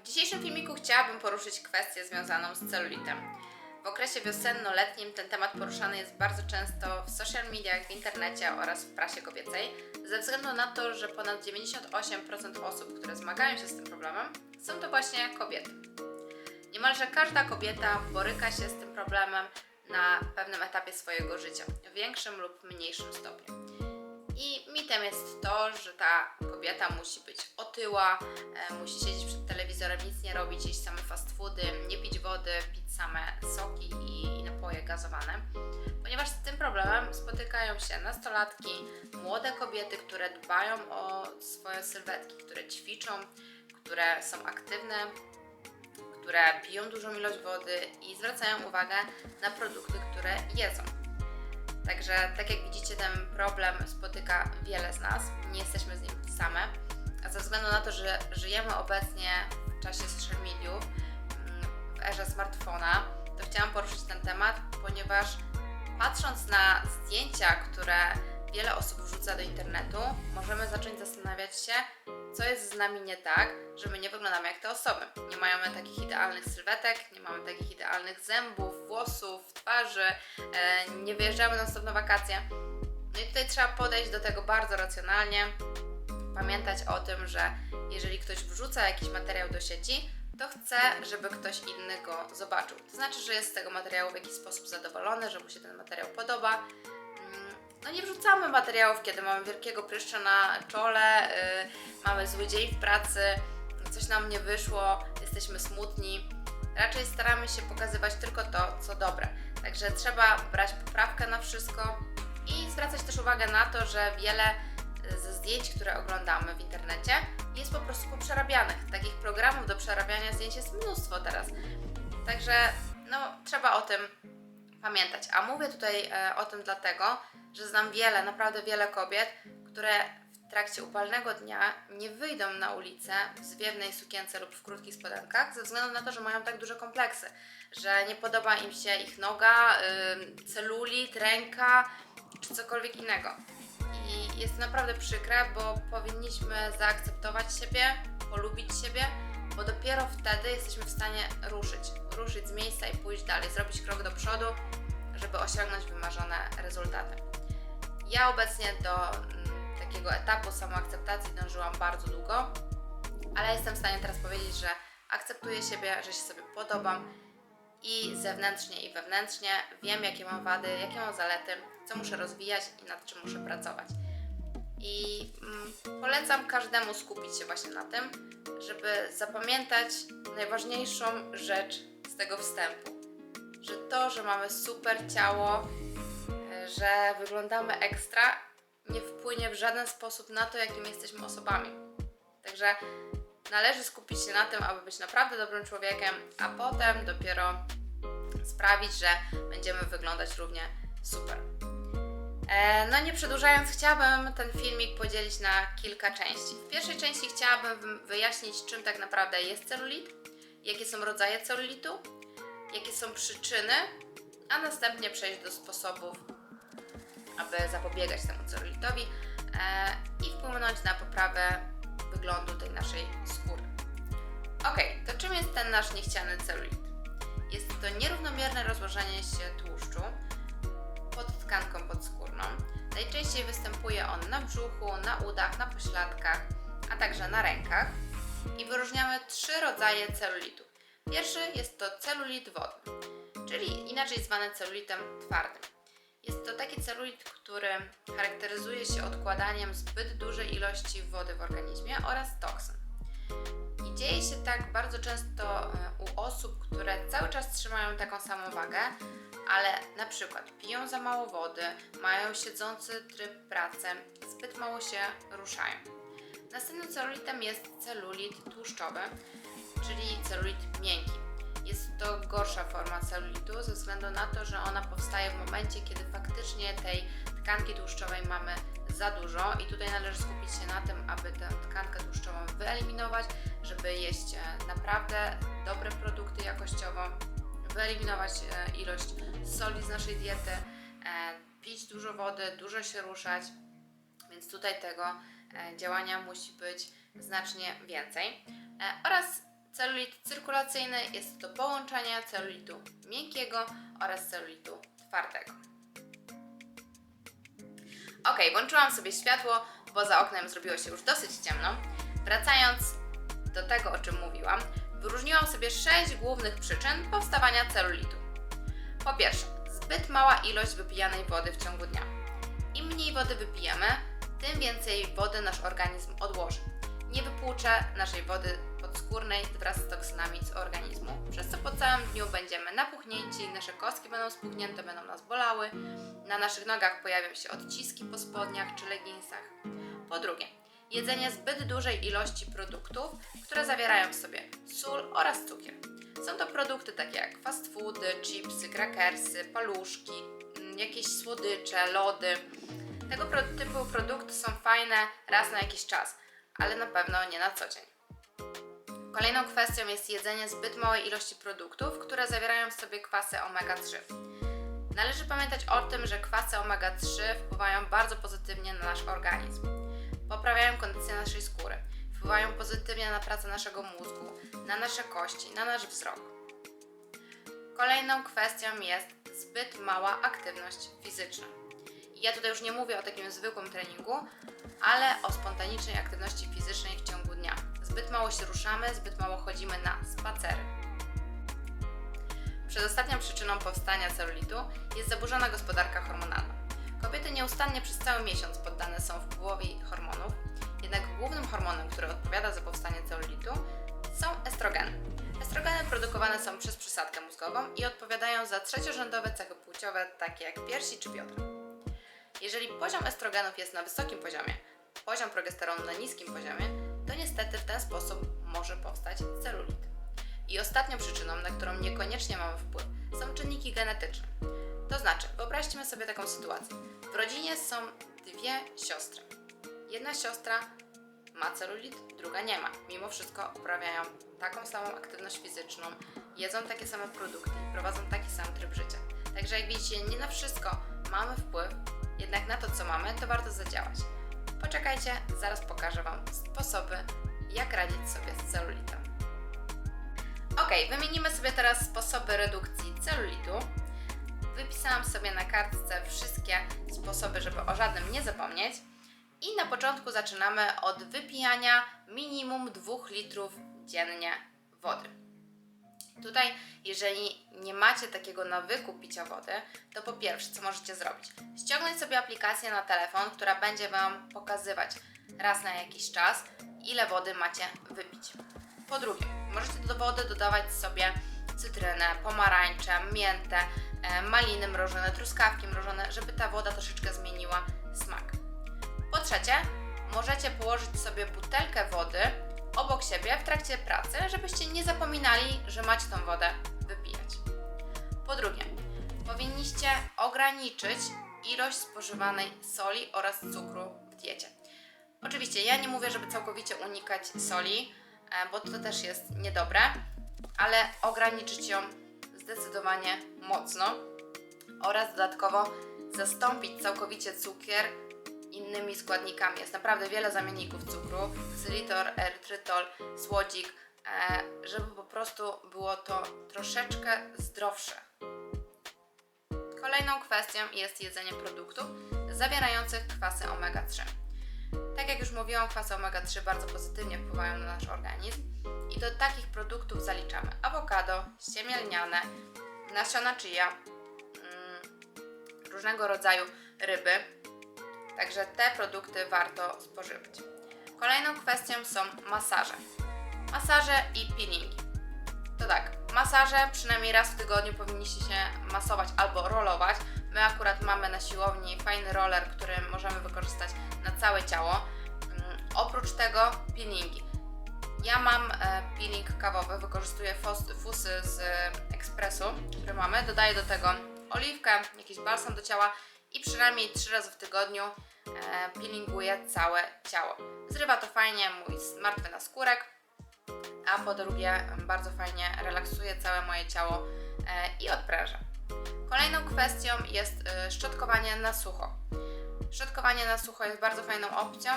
W dzisiejszym filmiku chciałabym poruszyć kwestię związaną z celulitem. W okresie wiosenno-letnim ten temat poruszany jest bardzo często w social mediach, w internecie oraz w prasie kobiecej, ze względu na to, że ponad 98% osób, które zmagają się z tym problemem, są to właśnie kobiety. Niemalże każda kobieta boryka się z tym problemem na pewnym etapie swojego życia, w większym lub mniejszym stopniu. I mitem jest to, że ta kobieta musi być otyła, e, musi siedzieć przed telewizorem, nic nie robić, jeść same fast foody, nie pić wody, pić same soki i, i napoje gazowane. Ponieważ z tym problemem spotykają się nastolatki, młode kobiety, które dbają o swoje sylwetki, które ćwiczą, które są aktywne, które piją dużą ilość wody i zwracają uwagę na produkty, które jedzą. Także, tak jak widzicie, ten problem spotyka wiele z nas. Nie jesteśmy z nim same. A ze względu na to, że żyjemy obecnie w czasie social mediów, mm, w erze smartfona, to chciałam poruszyć ten temat, ponieważ patrząc na zdjęcia, które wiele osób wrzuca do internetu, możemy zacząć zastanawiać się, co jest z nami nie tak, że my nie wyglądamy jak te osoby. Nie mamy takich idealnych sylwetek, nie mamy takich idealnych zębów, włosów, twarzy, e, nie wyjeżdżamy na stop wakacje. No i tutaj trzeba podejść do tego bardzo racjonalnie, pamiętać o tym, że jeżeli ktoś wrzuca jakiś materiał do sieci, to chce, żeby ktoś inny go zobaczył. To znaczy, że jest z tego materiału w jakiś sposób zadowolony, że mu się ten materiał podoba. No nie wrzucamy materiałów, kiedy mamy wielkiego pryszcza na czole, yy, mamy zły dzień w pracy, coś nam nie wyszło, jesteśmy smutni. Raczej staramy się pokazywać tylko to, co dobre. Także trzeba brać poprawkę na wszystko i zwracać też uwagę na to, że wiele y, ze zdjęć, które oglądamy w internecie, jest po prostu poprzerabianych. Takich programów do przerabiania zdjęć jest mnóstwo teraz. Także no, trzeba o tym pamiętać. A mówię tutaj e, o tym dlatego, że znam wiele, naprawdę wiele kobiet, które w trakcie upalnego dnia nie wyjdą na ulicę w zwiewnej sukience lub w krótkich spodenkach ze względu na to, że mają tak duże kompleksy, że nie podoba im się ich noga, celulit, ręka czy cokolwiek innego. I jest to naprawdę przykre, bo powinniśmy zaakceptować siebie, polubić siebie, bo dopiero wtedy jesteśmy w stanie ruszyć. Ruszyć z miejsca i pójść dalej, zrobić krok do przodu, żeby osiągnąć wymarzone rezultaty. Ja obecnie do mm, takiego etapu samoakceptacji dążyłam bardzo długo, ale jestem w stanie teraz powiedzieć, że akceptuję siebie, że się sobie podobam i zewnętrznie i wewnętrznie wiem, jakie mam wady, jakie mam zalety, co muszę rozwijać i nad czym muszę pracować. I mm, polecam każdemu skupić się właśnie na tym, żeby zapamiętać najważniejszą rzecz z tego wstępu. Że to, że mamy super ciało, e, że wyglądamy ekstra, nie wpłynie w żaden sposób na to, jakim jesteśmy osobami. Także należy skupić się na tym, aby być naprawdę dobrym człowiekiem, a potem dopiero sprawić, że będziemy wyglądać równie super. E, No nie przedłużając, chciałabym ten filmik podzielić na kilka części. W pierwszej części chciałabym wyjaśnić, czym tak naprawdę jest celulit, jakie są rodzaje celulitu, jakie są przyczyny, a następnie przejść do sposobów, aby zapobiegać temu celulitowi e, i wpłynąć na poprawę wyglądu tej naszej skóry. Ok, to czym jest ten nasz niechciany celulit? Jest to nierównomierne rozłożenie się tłuszczu pod tkanką podskórną. Najczęściej występuje on na brzuchu, na udach, na pośladkach, a także na rękach. I wyróżniamy trzy rodzaje celulitu. Pierwszy jest to celulit wodny, czyli inaczej zwany celulitem twardym. Jest to taki celulit, który charakteryzuje się odkładaniem zbyt dużej ilości wody w organizmie oraz toksyn. Dzieje się tak bardzo często e, u osób, które cały czas trzymają taką samą wagę, ale na przykład piją za mało wody, mają siedzący tryb pracy, zbyt mało się ruszają. Następnym celulitem jest celulit tłuszczowy, czyli celulit miękki. Jest to gorsza forma celulitu ze względu na to, że ona powstaje w momencie, kiedy faktycznie tej tkanki tłuszczowej mamy za dużo i tutaj należy skupić się na tym, aby tę tkankę tłuszczową wyeliminować, żeby jeść e, naprawdę dobre produkty jakościowo, wyeliminować e, ilość soli z naszej diety, e, pić dużo wody, dużo się ruszać, więc tutaj tego działania musi być znacznie więcej. Oraz Celulit cyrkulacyjny jest to połączenie celulitu miękkiego oraz celulitu twardego. Ok, włączyłam sobie światło, bo za oknem zrobiło się już dosyć ciemno. Wracając do tego, o czym mówiłam, wyróżniłam sobie sześć głównych przyczyn powstawania celulitu. Po pierwsze, zbyt mała ilość wypijanej wody w ciągu dnia. Im mniej wody wypijemy, tym więcej wody nasz organizm odłoży. Nie wypłucze naszej wody podskórnej wraz z toksynami z organizmu, przez co po całym dniu będziemy napuchnięci, nasze kostki będą spuchnięte, będą nas bolały, na naszych nogach pojawią się odciski po spodniach czy leginsach. Po drugie, jedzenie zbyt dużej ilości produktów, które zawierają w sobie sól oraz cukier. Są to produkty takie jak fast foody, chipsy, krakersy, paluszki, mm, jakieś słodycze, lody. Tego typu produkty są fajne raz na jakiś czas, ale na pewno nie na co dzień. Kolejną kwestią jest jedzenie zbyt małej ilości produktów, które zawierają w sobie kwasy omega-3. Należy pamiętać o tym, że kwasy omega-3 wpływają bardzo pozytywnie na nasz organizm. Poprawiają kondycję naszej skóry, wpływają pozytywnie na pracę naszego mózgu, na nasze kości, na nasz wzrok. Kolejną kwestią jest zbyt mała aktywność fizyczna. Ja tutaj już nie mówię o takim zwykłym treningu, ale o spontanicznej aktywności fizycznej w ciągu dnia. Zbyt mało się ruszamy, zbyt mało chodzimy na spacery. Przedostatnią przyczyną powstania celulitu jest zaburzona gospodarka hormonalna. Kobiety nieustannie przez cały miesiąc poddane są wpływowi hormonów, jednak głównym hormonem, który odpowiada za powstanie celulitu, są estrogeny. Estrogeny produkowane są przez przysadkę mózgową i odpowiadają za trzeciorzędowe cechy płciowe, takie jak piersi czy biodra. Jeżeli poziom estrogenów jest na wysokim poziomie, poziom progesteronu na niskim poziomie, to niestety w ten sposób może powstać celulit. I ostatnią przyczyną, na którą niekoniecznie mamy wpływ, są czynniki genetyczne. To znaczy, wyobraźmy sobie taką sytuację. W rodzinie są dwie siostry. Jedna siostra ma celulit, druga nie ma. Mimo wszystko uprawiają taką samą aktywność fizyczną, jedzą takie same produkty prowadzą taki sam tryb życia. Także jak widzicie, nie na wszystko mamy wpływ, jednak na to, co mamy, to warto zadziałać. Poczekajcie, zaraz pokażę Wam sposoby, jak radzić sobie z celulitem. Ok, wymienimy sobie teraz sposoby redukcji celulitu. Wypisałam sobie na kartce wszystkie sposoby, żeby o żadnym nie zapomnieć. I na początku zaczynamy od wypijania minimum 2 litrów dziennie wody. Tutaj, jeżeli nie macie takiego nawyku picia wody, to po pierwsze, co możecie zrobić? Ściągnąć sobie aplikację na telefon, która będzie Wam pokazywać raz na jakiś czas, ile wody macie wypić. Po drugie, możecie do wody dodawać sobie cytrynę, pomarańcze, miętę, e, maliny mrożone, truskawki mrożone, żeby ta woda troszeczkę zmieniła smak. Po trzecie, możecie położyć sobie butelkę wody obok siebie w trakcie pracy, żebyście nie zapominali, że macie tą wodę wypijać. Po drugie, powinniście ograniczyć ilość spożywanej soli oraz cukru w diecie. Oczywiście ja nie mówię, żeby całkowicie unikać soli, e, bo to też jest niedobre, ale ograniczyć ją zdecydowanie mocno oraz dodatkowo zastąpić całkowicie cukier innymi składnikami. Jest naprawdę wiele zamienników cukru, ksylitol, erytrytol, słodzik, e, żeby po prostu było to troszeczkę zdrowsze. Kolejną kwestią jest jedzenie produktów zawierających kwasy omega-3. Tak jak już mówiłam, kwasy omega-3 bardzo pozytywnie wpływają na nasz organizm i do takich produktów zaliczamy awokado, ściemię lniane, nasiona chia, mm, różnego rodzaju ryby, Także te produkty warto spożywać. Kolejną kwestią są masaże. Masaże i peelingi. To tak, masaże przynajmniej raz w tygodniu powinniście się masować albo rolować. My akurat mamy na siłowni fajny roller, który możemy wykorzystać na całe ciało. Mm, oprócz tego peelingi. Ja mam e, peeling kawowy, wykorzystuję fusy z e, ekspresu, który mamy. Dodaję do tego oliwkę, jakiś balsam do ciała i przynajmniej 3 razy w tygodniu e, peelinguję całe ciało. Zrywa to fajnie mój martwy naskórek, a po drugie bardzo fajnie relaksuje całe moje ciało e, i odpręża. Kolejną kwestią jest e, szczotkowanie na sucho. Szczotkowanie na sucho jest bardzo fajną opcją.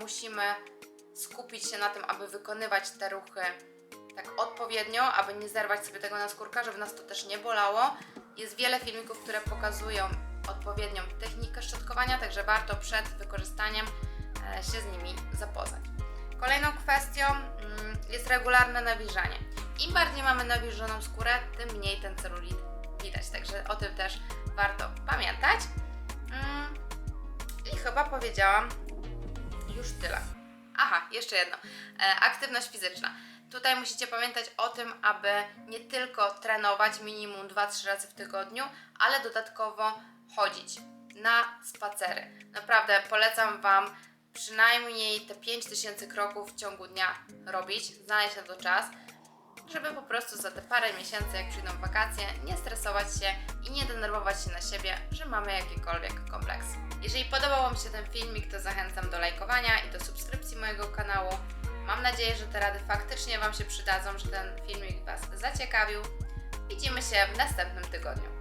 Musimy skupić się na tym, aby wykonywać te ruchy tak odpowiednio, aby nie zerwać sobie tego na skórka, żeby nas to też nie bolało. Jest wiele filmików, które pokazują odpowiednią technikę szczotkowania, także warto przed wykorzystaniem e, się z nimi zapoznać. Kolejną kwestią mm, jest regularne nawilżanie. Im bardziej mamy nawilżoną skórę, tym mniej ten celulit widać, także o tym też warto pamiętać. Mm, I chyba powiedziałam już tyle. Aha, jeszcze jedno. E, aktywność fizyczna. Tutaj musicie pamiętać o tym, aby nie tylko trenować minimum 2-3 razy w tygodniu, ale dodatkowo chodzić na spacery. Naprawdę polecam Wam przynajmniej te 5000 kroków w ciągu dnia robić, znaleźć na to czas, żeby po prostu za te parę miesięcy, jak przyjdą wakacje, nie stresować się i nie denerwować się na siebie, że mamy jakiekolwiek kompleksy. Jeżeli podobał Wam się ten filmik, to zachęcam do lajkowania i do subskrypcji mojego kanału. Mam nadzieję, że te rady faktycznie Wam się przydadzą, że ten filmik Was zaciekawił. Widzimy się w następnym tygodniu.